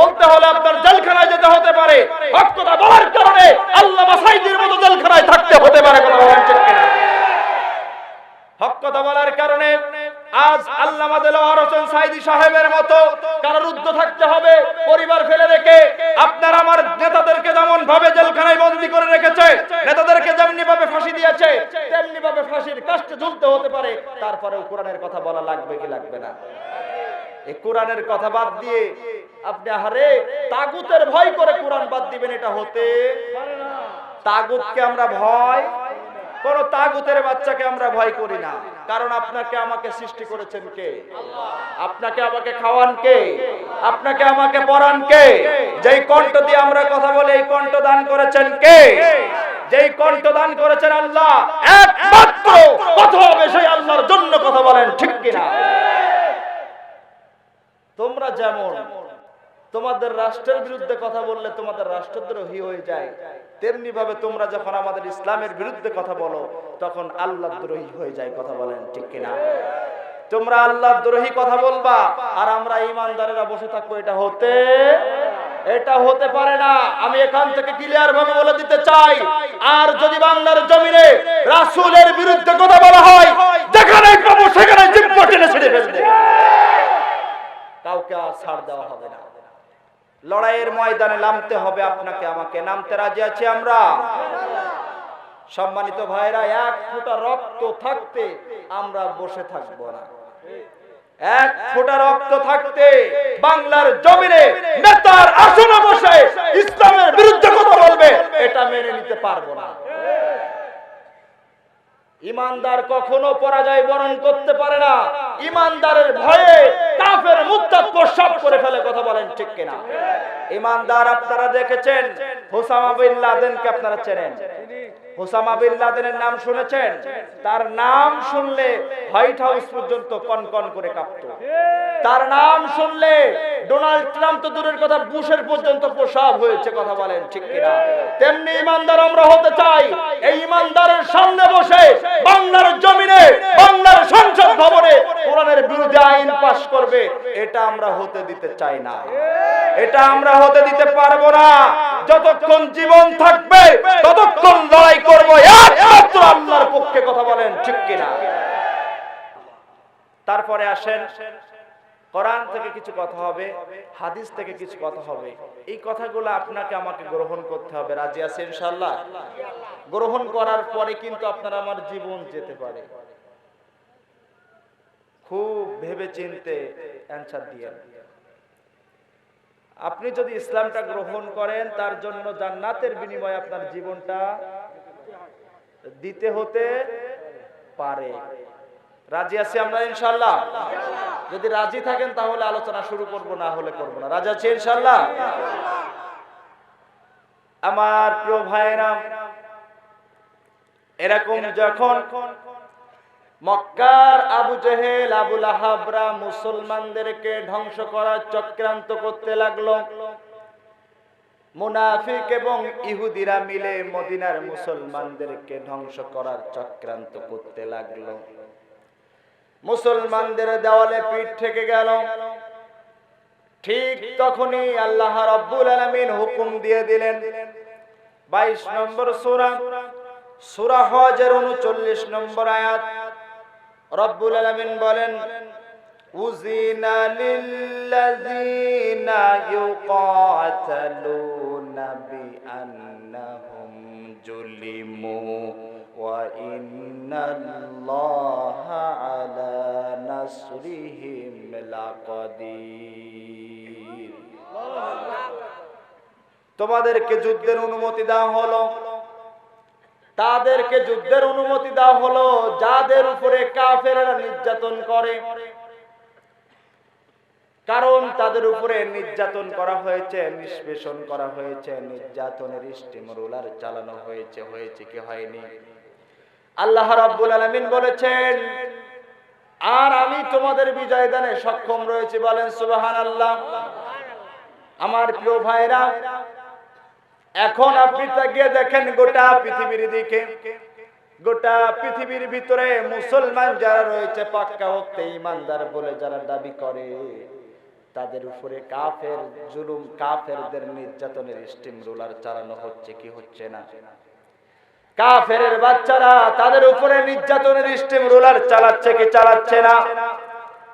বলতে হলে আপনার জেলখানায় যেতে হতে পারে। বলার কারণে আল্লাহ মতো জেলখানায় থাকতে হতে পারে কিনা? বলার কারণে আজ সাইদি সাহেবের মতো কারারুদ্ধ থাকতে হবে, পরিবার ফেলে রেখে। আপনার আমার নেতাদেরকে যেমন ভাবে জেলখানায় বন্দী করে রেখেছে, নেতাদেরকে যেমনি ভাবে ফাঁসি দিয়েছে তেমনি ভাবে ফাঁসির কাষ্টে ঝুলতে হতে পারে। তারপরেও কোরআনের কথা বলা লাগবে কি লাগবে না? এই কোরআনের কথা বাদ দিয়ে আপনি হারে তাগুতের ভয় করে কোরআন বাদ দিবেন, এটা হতে তাগুতকে আমরা ভয়, কোন তাগুতের বাচ্চাকে আমরা ভয় করি না। কারণ আপনাকে আমাকে সৃষ্টি করেছেন কে? আপনাকে আমাকে খাওয়ান কে? আপনাকে আমাকে পড়ান কে? যেই কণ্ঠ দিয়ে আমরা কথা বলে, এই কণ্ঠ দান করেছেন কে? যেই কণ্ঠ দান করেছেন আল্লাহ, একমাত্র কথা হবে সেই আল্লাহর জন্য কথা বলেন, ঠিক কিনা? তোমরা যেমন তোমাদের রাষ্ট্রের বিরুদ্ধে কথা বললে তোমাদের রাষ্ট্রদ্রোহী হয়ে যায়। তেমনি ভাবে তোমরা যখন আমাদের ইসলামের বিরুদ্ধে কথা বলো, তখন আল্লাহ দ্রোহী হয়ে যায় কথা বলেন ঠিক কিনা। তোমরা আল্লাহ দ্রোহী কথা বলবা, আর আমরা ইমানদারেরা বসে থাকব, এটা হতে এটা হতে পারে না। আমি এখান থেকে ক্লিয়ার ভাবে বলে দিতে চাই, আর যদি বাংলার জমিনে রাসূলের বিরুদ্ধে কথা বলা হয়, যেখানে পাবো সেখানে কাউকে আর ছাড় দেওয়া হবে না। লড়াইয়ের ময়দানে নামতে হবে আপনাকে, আমাকে নামতে রাজি আছি আমরা। সম্মানিত ভাইরা এক ফোঁটা রক্ত থাকতে আমরা বসে থাকব না। এক ফোঁটা রক্ত থাকতে বাংলার জমিনে নেতার আসনে বসে ইসলামের বিরুদ্ধে কথা বলবে, এটা মেনে নিতে পারব না। ইমানদার কখনো পরাজয় বরণ করতে পারে না। ইমানদারের ভয়ে কাফের করে ফেলে কথা বলেন ঠিক কিনা? ইমানদার আপনারা দেখেছেন হোসামা বিন লাদেনকে আপনারা চেনেন। হোসামা বিন লাদেনের তার নাম শুনলে হোয়াইট হাউস পর্যন্ত কনকন করে কাঁপত। তার নাম শুনলে ডোনাল্ড ট্রাম্প তো দূরের কথা, বুশের পর্যন্ত প্রসাব হয়েছে কথা বলেন, ঠিক কিনা? তেমনি ইমানদার আমরা হতে চাই। এই ইমানদারের সামনে বসে বাংলার জমিনে, বাংলার সংসদ ভবনে কোরআনের বিরুদ্ধে আইন পাশ করবে, এটা আমরা হতে দিতে চাই না। এটা আমরা হতে দিতে পারব না। যতক্ষণ জীবন থাকবে, ততক্ষণ লড়াই করব, একমাত্র আল্লাহর পক্ষে কথা বলেন, ঠিক কিনা? তারপরে আসেন, কোরআন থেকে কিছু কথা হবে, হাদিস থেকে কিছু কথা হবে। এই কথাগুলো আপনাকে আমাকে গ্রহণ করতে হবে, রাজি আছে ইনশাল্লাহ গ্রহণ করার পরে কিন্তু আপনার আমার জীবন যেতে পারে। খুব ভেবে চিনতে অ্যান্সার দিয়ে। আপনি যদি ইসলামটা গ্রহণ করেন, তার জন্য জান্নাতের বিনিময়ে আপনার জীবনটা দিতে হতে পারে। রাজি আছি আমরা ইনশাল্লাহ যদি রাজি থাকেন, তাহলে আলোচনা শুরু করব, না হলে করব না। রাজি আছি ইনশাল্লাহ আমার প্রিয় ভাইরা এরকম যখন মক্কার আবু জেহেল আবুল আহাবরা মুসলমানদেরকে ধ্বংস করার চক্রান্ত করতে লাগল মুনাফিক এবং ইহুদিরা মিলে মদিনার মুসলমানদেরকে ধ্বংস করার চক্রান্ত করতে লাগল। মুসলমানদের দেওয়ালে পিঠ থেকে গেল। ঠিক তখনই আল্লাহ রাব্বুল আলামিন হুকুম দিয়ে দিলেন। 22 নম্বর সূরা সূরা হজের 39 নম্বর আয়াত। রব্বুল আলামিন বলেন উজিনা লিল্লাযিনা ইউকাতালুনা। বিআন্নাহুম জুলিমু ওয়া ইন্নাল্লাহা আলা নাসরিহিম লাকাদির তোমাদেরকে যুদ্ধের অনুমতি দেওয়া হলো। তাদেরকে যুদ্ধের অনুমতি দেওয়া হলো যাদের উপরে কাফেরেরা নির্যাতন করে। কারণ তাদের উপরে নির্যাতন করা হয়েছে, নিষ্পেষণ করা হয়েছে, নির্যাতনের স্টিম রোলার চালানো হয়েছে হয়েছে কি হয়নি? আল্লাহ রাব্বুল আলামিন বলেছেন, আর আমি তোমাদের বিজয় দানে সক্ষম রয়েছে। বলেন, সুবহানাল্লাহ। আমার প্রিয় ভাইরা, এখন আপনি তাকিয়ে দেখেন গোটা পৃথিবীর দিকে, গোটা পৃথিবীর ভিতরে মুসলমান যারা রয়েছে, পাক্কা হতে ইমানদার বলে যারা দাবি করে। তাদের উপরে কাফের জুলুম কাফেরদের নির্যাতনের স্টিম রোলার চালানো হচ্ছে কি হচ্ছে না? কাফের বাচ্চারা তাদের উপরে নির্যাতনের স্টিম রোলার চালাচ্ছে কি চালাচ্ছে না?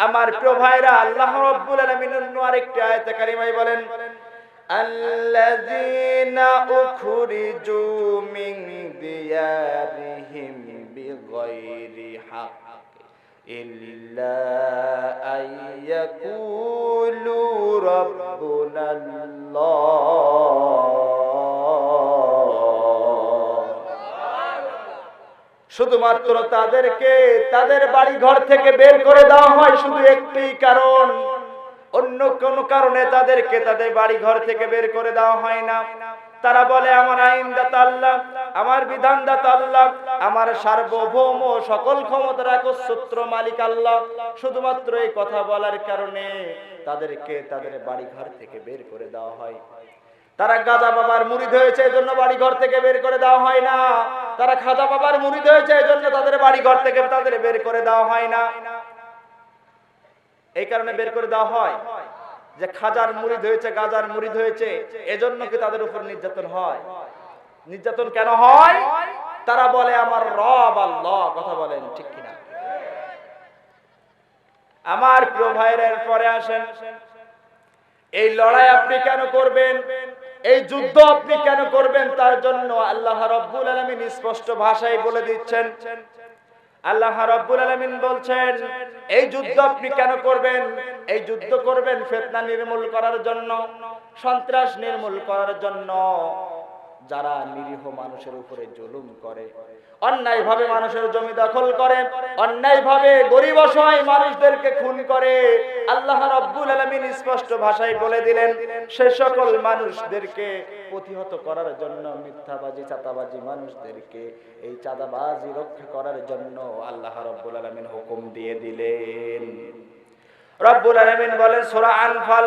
আমার প্রিয় ভাইরা, আল্লাহ রাব্বুল আলামিন আরেকটি আয়াতে বলেন, আল্লাযীনা উখরিজু মিন দিয়ারিহিম বিগাইরি হক ইল্লা আইয়াকুলু রাব্বুনা আল্লাহ শুধুমাত্র তাদেরকে তাদের বাড়ি ঘর থেকে বের করে দেওয়া হয় শুধু একটি কারণ। অন্য কোন কারণে তাদেরকে তাদের বাড়ি ঘর থেকে বের করে দেওয়া হয় না। তারা বলে, আমার আইনদাতা আল্লাহ আমার বিধানদাতা আল্লাহ, আমার সার্বভৌম সকল ক্ষমতা সূত্র মালিক আল্লাহ। শুধুমাত্র এই কথা বলার কারণে তাদেরকে তাদের বাড়ি ঘর থেকে বের করে দেওয়া হয়। তারা গাজা বাবার মুরিদ হয়েছে এই জন্য বাড়ি ঘর থেকে বের করে দেওয়া হয় না। তারা খাজা বাবার মুরিদ হয়েছে এই জন্য তাদের বাড়ি ঘর থেকে তাদের বের করে দেওয়া হয় না। এই কারণে বের করে দেওয়া হয় যে খাজার মুরিদ হয়েছে, গাজার মুরিদ হয়েছে, এজন্য কি তাদের উপর নির্যাতন হয়? নির্যাতন কেন হয়? তারা বলে, আমার রব আল্লাহ। কথা বলেন, ঠিক কিনা? আমার প্রিয় ভাইয়ের পরে আসেন। এই লড়াই আপনি কেন করবেন? এই যুদ্ধ আপনি কেন করবেন? তার জন্য আল্লাহ রব্বুল আলমিন স্পষ্ট ভাষায় বলে দিচ্ছেন। আল্লাহ রব্বুল আলমিন বলছেন, এই যুদ্ধ আপনি কেন করবেন? এই যুদ্ধ করবেন ফেতনা নির্মূল করার জন্য, সন্ত্রাস নির্মূল করার জন্য। যারা নিরীহ মানুষের উপরে জুলুম করে অন্যায় ভাবে মানুষের জমি দখল করে অন্যায় ভাবে গরিব অসহায় মানুষদেরকে খুন করে, আল্লাহ রব্বুল আলমিন স্পষ্ট ভাষায় বলে দিলেন, সে সকল মানুষদেরকে প্রতিহত করার জন্য, মিথ্যাবাজি চাতাবাজি মানুষদেরকে এই চাঁদাবাজি রক্ষা করার জন্য আল্লাহ রব্বুল আলমিন হুকুম দিয়ে দিলেন। রব্বুল আলমিন বলেন, সোরা আনফাল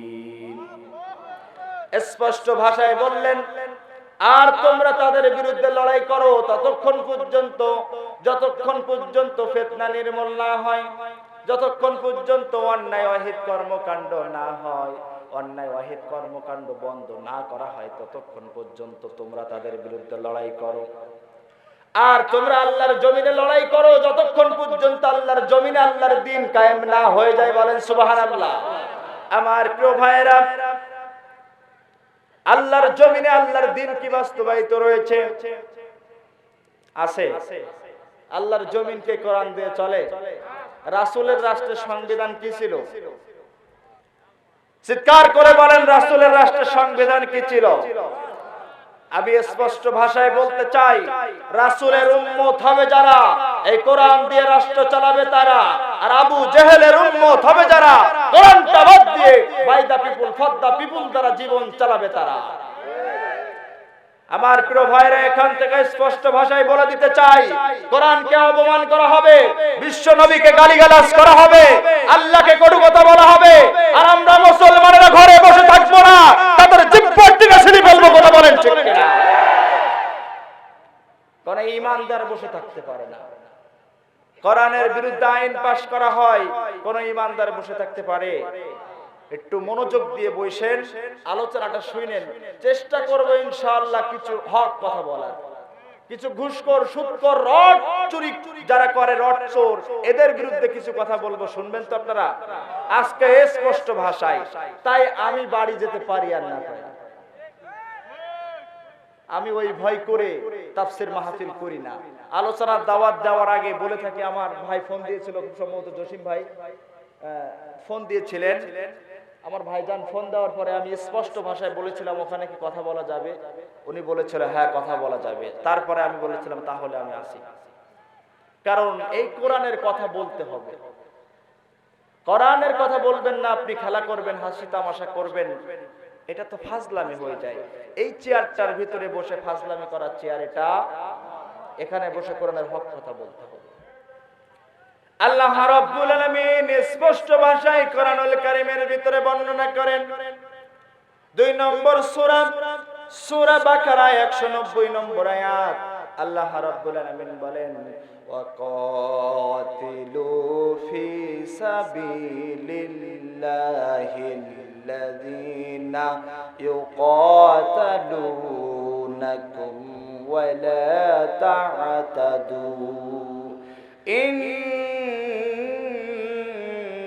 স্পষ্ট ভাষায় বললেন, আর তোমরা তাদের বিরুদ্ধে লড়াই করো ততক্ষণ পর্যন্ত, যতক্ষণ পর্যন্ত ফেতনা নির্মূল না হয়, যতক্ষণ পর্যন্ত অন্যায় অহিত কর্মকাণ্ড না হয়, অন্যায় অহিত কর্মকাণ্ড বন্ধ না করা হয়, ততক্ষণ পর্যন্ত তোমরা তাদের বিরুদ্ধে লড়াই করো। আর তোমরা আল্লাহর জমিনে লড়াই করো যতক্ষণ পর্যন্ত আল্লাহর জমিনে আল্লাহর দিন কায়েম না হয়ে যায় বলেন সুবহানাল্লাহ। আমার প্রিয় ভাইয়েরা আল্লাহর জমিনে আল্লাহর দিন কি বাস্তবায়িত রয়েছে? আছে। আল্লাহর জমিনকে কোরআন দিয়ে চলে। রাসুলের রাষ্ট্রের সংবিধান কি ছিল? চিৎকার করে বলেন, রাসুলের রাষ্ট্রের সংবিধান কি ছিল? আমি স্পষ্ট ভাষায় বলতে চাই, রাসূলের উম্মত হবে যারা, এই কোরআন দিয়ে রাষ্ট্র চালাবে তারা, আর আবু জেহেলের উম্মত হবে যারা, কোরআনটা বাদ দিয়ে by the people for the people দ্বারা জীবন চালাবে তারা। আমার প্রিয় ভাইরা, এখান থেকে স্পষ্ট ভাষায় বলে দিতে চাই, কোরআনকে অপমান করা হবে, বিশ্ব নবীকে গালিগালাজ করা হবে, আল্লাহকে কটু কথা বলা হবে, আর আমরা মুসলমানেরা ঘরে বসে থাকব না তাদের জিব্বার থেকে ছিনি ফেলব কথা বলেন ঠিক কিনা কোন ইমানদার বসে থাকতে পারে না। কোরআনের বিরুদ্ধে আইন পাশ করা হয়, কোন ইমানদার বসে থাকতে পারে। একটু মনোযোগ দিয়ে বসেন, আলোচনাটা শুনেন। চেষ্টা করব ইনশাআল্লাহ কিছু হক কথা বলার। কিছু ঘুষখোর, সুদখোর, রড চুরি যারা করে, রড চোর, এদের বিরুদ্ধে কিছু কথা বলব, শুনবেন তো আপনারা? আজকে স্পষ্ট ভাষায়, তাই আমি বাড়ি যেতে পারি আর না পারি। আমি ওই ভয় করে তাফসির মাহফিল করি না। আলোচনার দাওয়াত দেওয়ার আগে বলে থাকি, আমার ভাই ফোন দিয়েছিল সম্ভবত জসিম ভাই। ফোন দিয়েছিলেন। আমার ভাইজান ফোন দেওয়ার পরে আমি স্পষ্ট ভাষায় বলেছিলাম, ওখানে কি কথা বলা যাবে? উনি বলেছিল হ্যাঁ কথা বলা যাবে। তারপরে আমি বলেছিলাম, তাহলে আমি আসি। কারণ এই কোরআনের কথা বলতে হবে। কোরআনের কথা বলবেন না, আপনি খেলা করবেন, হাসি তামাশা করবেন। এটা তো ফাজলামি হয়ে যায়। এই চেয়ারটার ভিতরে বসে ফাজলামি করার চেয়ার এটা। এখানে বসে কোরআনের হক কথা বলতে হবে। আল্লাহ রাব্বুল আলামিন স্পষ্ট ভাষায় কোরআনুল কারীমের ভিতরে বর্ণনা করেন। দুই নম্বর সূরা সূরা বাকারা 190 নম্বর আয়াত। আল্লাহ রাব্বুল আলামিন বলেন, ওয়াকাতিলু ফি সাবিলিল্লাহিল্লাযী يقاتلونكم ولا تعتدوا إن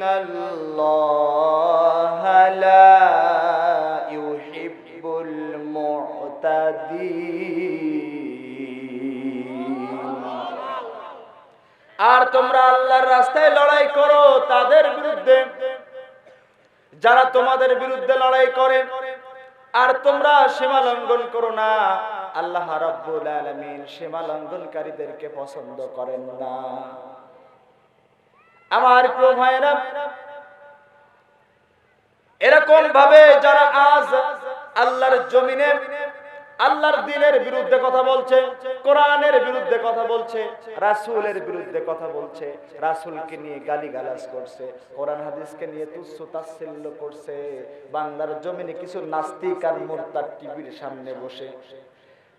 الله لا يحب المعتدين أرتم رأى الله رستي لڑائي كرو تادر بردين যারা তোমাদের বিরুদ্ধে লড়াই করে, আর তোমরা সীমা লঙ্ঘন করো না। আল্লাহ রাব্বুল আলামিন সীমা লঙ্ঘনকারীদেরকে পছন্দ করেন না। আমার প্রিয় ভাইরা এরকম ভাবে যারা আজ আল্লাহর জমিনে আল্লাহর দিনের বিরুদ্ধে কথা বলছে, কোরআনের বিরুদ্ধে কথা বলছে, রাসূলের বিরুদ্ধে কথা বলছে, রাসূলকে নিয়ে গালিগালাজ করছে, কোরআন হাদিসকে নিয়ে তুচ্ছ তাচ্ছিল্য করছে, বাংলার জমিনে কিছু নাস্তিক আর মুরতাদ টিভির সামনে বসে।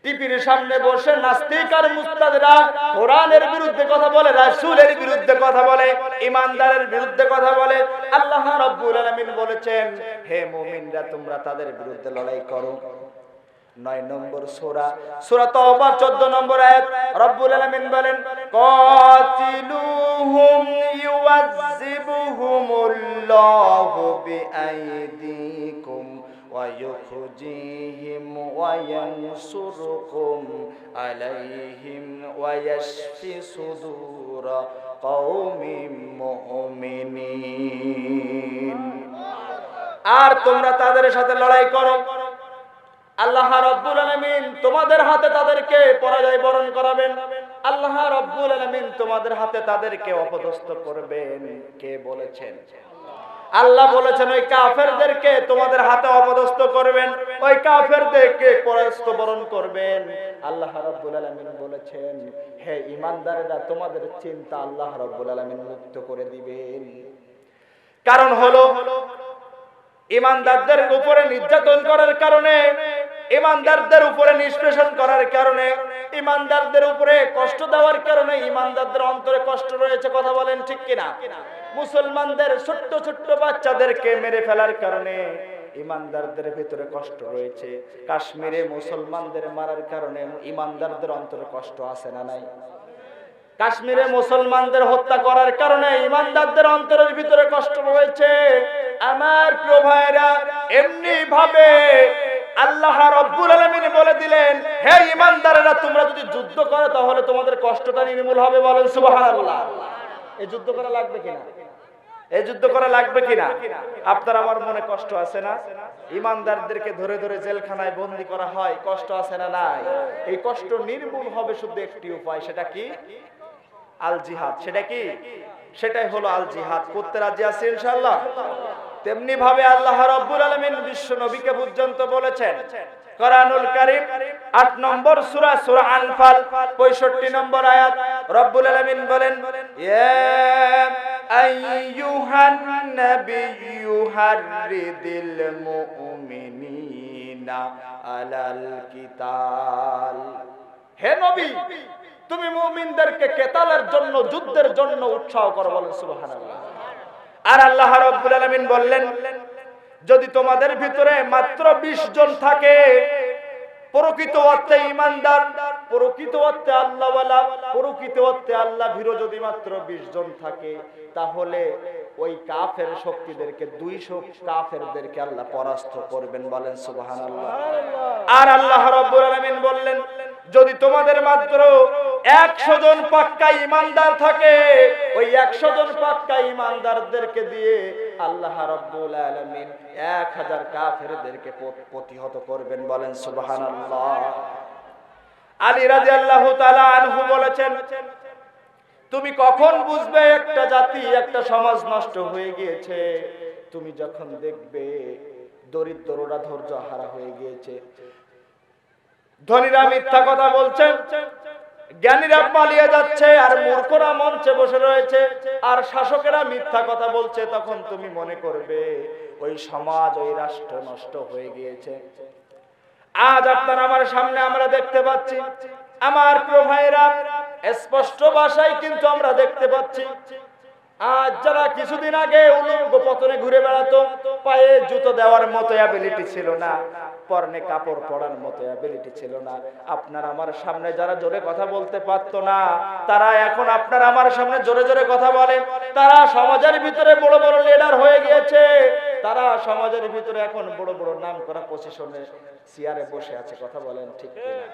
টিভির সামনে বসে নাস্তিক আর মুস্তাদরা কোরআনের বিরুদ্ধে কথা বলে, রাসূলের বিরুদ্ধে কথা বলে, ইমানদারের বিরুদ্ধে কথা বলে। আল্লাহ রাব্বুল আলামিন বলেছেন, হে মুমিনরা, তোমরা তাদের বিরুদ্ধে লড়াই করো। নয় নম্বর সূরা সূরা তওবা 14 নম্বর আয়াত রব্বুল আলামিন বলেন কাতিলুহুম ইউআযিবুহুমুল্লাহু বিআইদিকুম ويخزيهم وينصركم عليهم ويشفي صدور قوم مؤمنين আর তোমরা তাদের সাথে লড়াই করো আল্লাহ রব্বুল আলামিন তোমাদের হাতে তাদেরকে পরাজয় বরণ করাবেন। আল্লাহ রব্বুল আলামিন তোমাদের হাতে তাদেরকে অপদস্থ করবেন। কে বলেছেন? আল্লাহ বলেছেন, ওই কাফেরদেরকে তোমাদের হাতে অপদস্থ করবেন। ওই কাফেরদেরকে পরাস্ত বরণ করবেন। আল্লাহ রাব্বুল আলামিন বলেছেন, হে ইমানদারেরা তোমাদের চিন্তা আল্লাহ রাব্বুল আলামিন মুক্ত করে দিবেন। কারণ হলো ইমানদারদের উপরে নির্যাতন করার কারণে ইমানদারদের উপরে নিষ্পেষণ করার কারণে, ইমানদারদের উপরে কষ্ট দেওয়ার কারণে ইমানদারদের অন্তরে কষ্ট রয়েছে, কথা বলেন ঠিক কিনা? মুসলমানদের ছোট্ট ছোট্ট বাচ্চাদেরকে মেরে ফেলার কারণে ইমানদারদের ভিতরে কষ্ট রয়েছে। কাশ্মীরে মুসলমানদের মারার কারণে ইমানদারদের অন্তরে কষ্ট আছে না নাই? কাশ্মীরে মুসলমানদের হত্যা করার কারণে ইমানদারদের অন্তরের ভিতরে কষ্ট রয়েছে। আমার প্রিয় ভাইরা এমনি ভাবে আল্লাহ রব্বুল আলামিন বলে দিলেন, হে ইমানদারেরা তোমরা যদি যুদ্ধ করো, তাহলে তোমাদের কষ্টটা নির্মূল হবে। বলেন, সুবহানাল্লাহ। এই যুদ্ধ করা লাগবে কিনা? এই যুদ্ধ করা লাগবে কিনা? আপনার আমার মনে কষ্ট আছে না? ইমানদারদেরকে ধরে ধরে জেলখানায় বন্দি করা হয়, কষ্ট আছে না নাই? এই কষ্ট নির্মূল হবে শুধু একটি উপায়, সেটা কি? আল জিহাদ। সেটা কি? সেটাই হলো আল জিহাদ। করতে রাজি আছে ইনশাআল্লাহ? তেমনি ভাবে আল্লাহ রাব্বুল আলামিন বিশ্ব নবীকে পর্যন্ত বলেছেন, কোরআনুল কারীম 8 নম্বর সূরা সূরা আনফাল 65 নম্বর আয়াত আলামিন বলেন হে নবী, তুমি মুমিনদেরকে কেতালের জন্য, যুদ্ধের জন্য উৎসাহ করো বলেন সুবহানাল্লাহ। আর আল্লাহ রাব্বুল আলামিন বললেন যদি তোমাদের ভিতরে মাত্র 20 জন থাকে প্রকৃত অর্থে ইমানদার প্রকৃত অর্থে আল্লাহওয়ালা প্রকৃত অর্থে আল্লাহ ভীরু যদি মাত্র 20 জন থাকে তাহলে ওই কাফের শক্তিদেরকে 200 কাফেরদেরকে আল্লাহ পরাস্ত করবেন বলেন সুবহানাল্লাহ। আর আল্লাহ রাব্বুল আলামিন বললেন যদি তোমাদের মাত্র একশো জন পাক্কা ইমানদার থাকে। ওই একশো জন পাক্কা ইমানদারদেরকে দিয়ে আল্লাহ রব্বুল আলমিন এক হাজার কাফেরদেরকে প্রতিহত করবেন বলেন, সুবহানাল্লাহ। আলী রাজি আল্লাহ আনহু বলেছেন, তুমি কখন বুঝবে একটা জাতি, একটা সমাজ নষ্ট হয়ে গিয়েছে? তুমি যখন দেখবে দরিদ্ররা ধৈর্য হারা হয়ে গিয়েছে। ধনীরা মিথ্যা কথা বলছেন। জ্ঞানীরা পালিয়ে যাচ্ছে আর মূর্খরা মঞ্চে বসে রয়েছে। আর শাসকেরা মিথ্যা কথা বলছে, তখন তুমি মনে করবে ওই সমাজ, ওই রাষ্ট্র নষ্ট হয়ে গিয়েছে। আজ আপনার আমার সামনে আমরা দেখতে পাচ্ছি। আমার প্রভাইরা স্পষ্ট ভাষায় কিন্তু আমরা দেখতে পাচ্ছি। আজ যারা কিছুদিন আগে উলঙ্গ পতনে ঘুরে বেড়াতো, পায়ে জুতো দেওয়ার মতো অ্যাবিলিটি ছিল না, পরনে কাপড় পরার মতো অ্যাবিলিটি ছিল না। আপনার আমার সামনে যারা জোরে কথা বলতে পারতো না, তারা এখন আপনার আমার সামনে জোরে জোরে কথা বলে তারা সমাজের ভিতরে বড় বড় লিডার হয়ে গিয়েছে। তারা সমাজের ভিতরে এখন বড় বড় নাম করা পজিশনে চেয়ারে বসে আছে, কথা বলেন ঠিক কিনা?